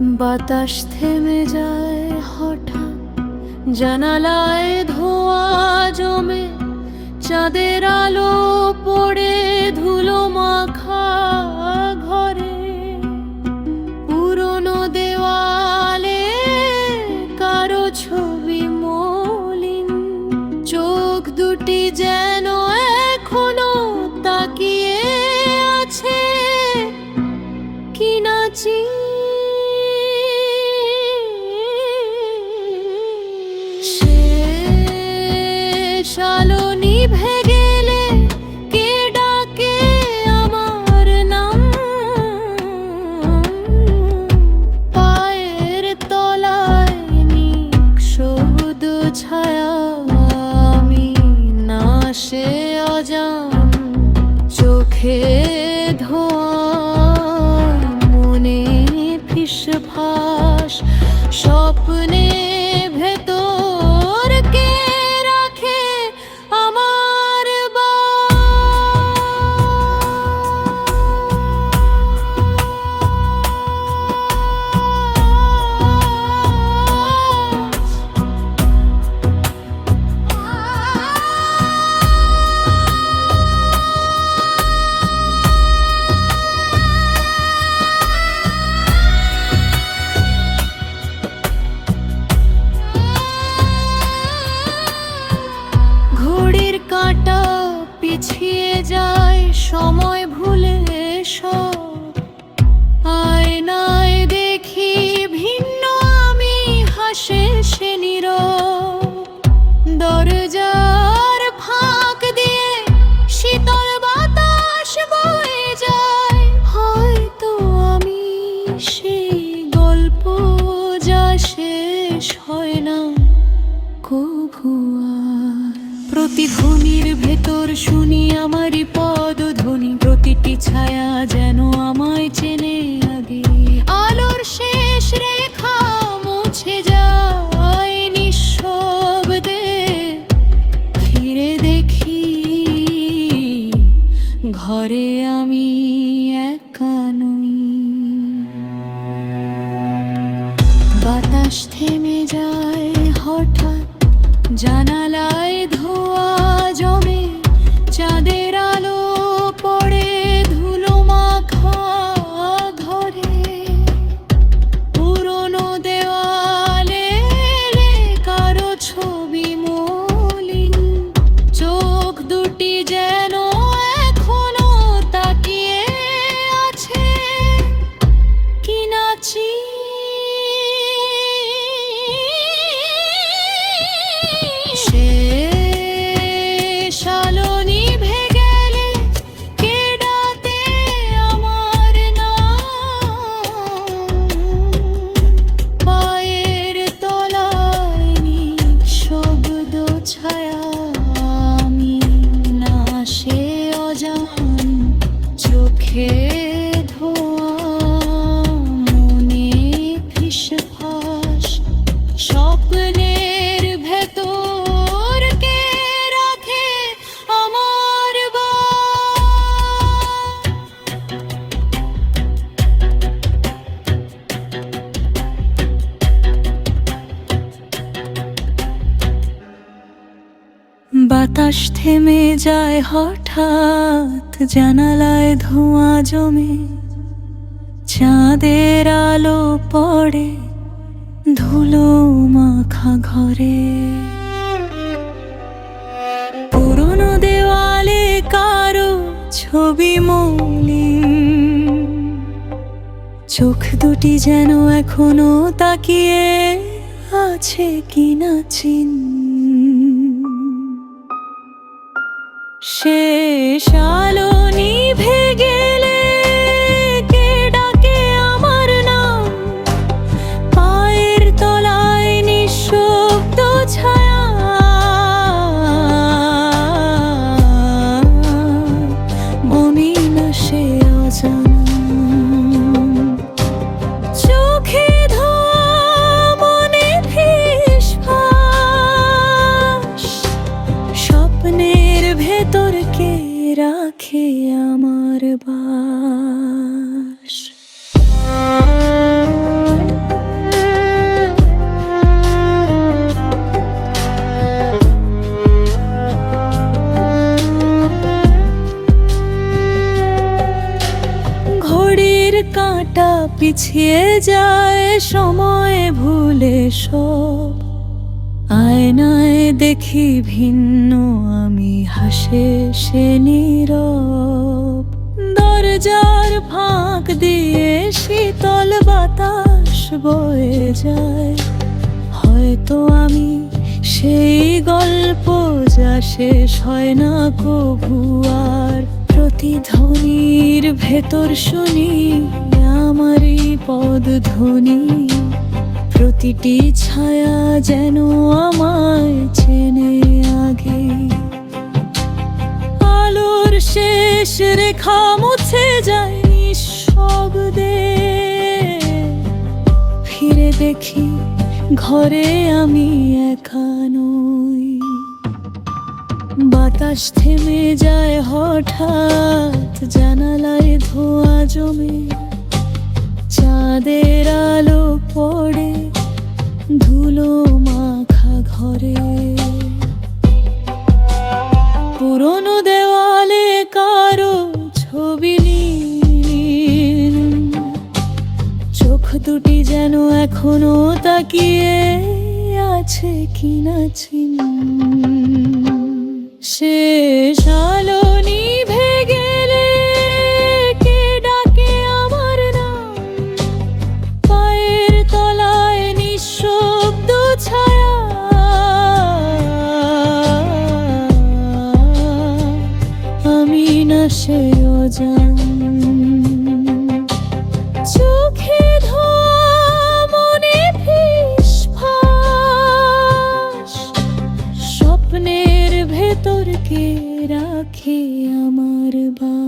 বাতাস থেমে যায় হঠাৎ। জানালায় ধোয়া জমে চাঁদের আলো পড়ে ধুলো মাখা। চোখে ধোয়া মনে ফিস ভাস স্বপ্নে সময় ভুলে সব আয়নায় দেখি ভিন্ন আমি, হাসে সে নীরব দরজার ফাঁক দিয়ে শীতল বাতাস বয়ে যায় হয়তো আমি সেই গল্প যা শেষ হয় না, কভু আর। প্রতিধ্বনির ভেতর শুনি আমারই ঘরে আমি একা নই। বাতাস থেমে যায় হঠাৎ, জানালায় ধোয়া জমে, চাঁদের আলো পড়ে ধুলো মাখা ঘরে। পুরনো দেওয়ালে কারও ছবি মলিন, চোখ দুটি যেন বাতাস থেমে যায় হঠাৎ জানালায় ধোঁয়া জমে। চাঁদের আলো পড়ে ধুলো মাখা ঘরে। পুরনো দেওয়ালে কারও ছবি মলিন। চোখ দুটি যেন এখনও তাকিয়ে আছে কিনা চিন শেষ আলো রাখে আমার বাস। ঘড়ির কাঁটা পিছিয়ে যায় সময় ভুলে সব। আয়নায় দেখি ভিন্ন, আমি হাসে সে নীরব। দরজার ফাঁক দিয়ে শীতল বাতাস বয়ে যায়। হয়তো আমি সেই গল্প যা শেষ হয় না কভু আর প্রতিধ্বনির ভেতর শুনি, আমারই পদধ্বনি। প্রতিটি ছায়া যেন দেখি ঘরে আমি একা নই। বাতাস থেমে যায় হঠাৎ জানালায় ধোয়া জমে। চাঁদের আলো পড়ে ধুলো মাখা ঘরে। এখনও তাকিয়ে আছে কিনা চিন শেষ রাখে আমার বা